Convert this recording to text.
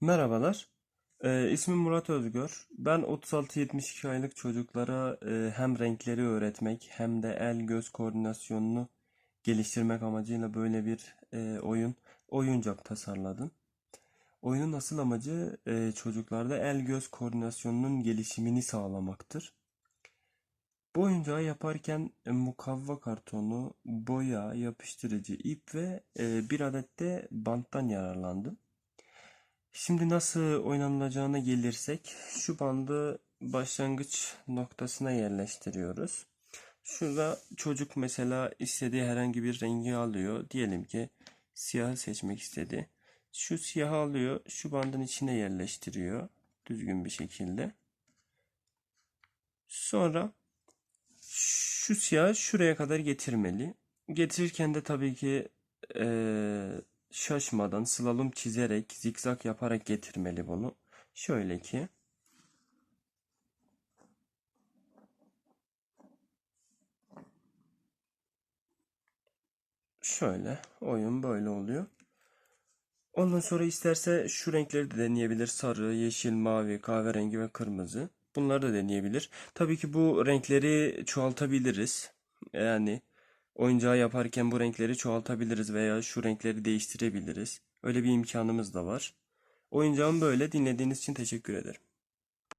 Merhabalar. Ee, ismim Murat Özgür. Ben 36-72 aylık çocuklara e, hem renkleri öğretmek hem de el-göz koordinasyonunu geliştirmek amacıyla böyle bir e, oyun, oyuncak tasarladım. Oyunun asıl amacı e, çocuklarda el-göz koordinasyonunun gelişimini sağlamaktır. Bu oyuncağı yaparken e, mukavva kartonu, boya, yapıştırıcı, ip ve e, bir adet de banttan yararlandım. Şimdi nasıl oynanılacağına gelirsek, şu bandı başlangıç noktasına yerleştiriyoruz. Şurada çocuk mesela istediği herhangi bir rengi alıyor. Diyelim ki siyahı seçmek istedi. Şu siyahı alıyor, şu bandın içine yerleştiriyor düzgün bir şekilde. Sonra şu siyahı şuraya kadar getirmeli. Getirirken de tabii ki eee, şaşmadan slalom çizerek, zikzak yaparak getirmeli bunu. Şöyle ki şöyle oyun böyle oluyor. Ondan sonra isterse şu renkleri de deneyebilir. Sarı, yeşil, mavi, kahverengi ve kırmızı. Bunları da deneyebilir. Tabii ki bu renkleri çoğaltabiliriz. Yani oyuncağı yaparken bu renkleri çoğaltabiliriz veya şu renkleri değiştirebiliriz. Öyle bir imkanımız da var. Oyuncağım böyle. Dinlediğiniz için teşekkür ederim.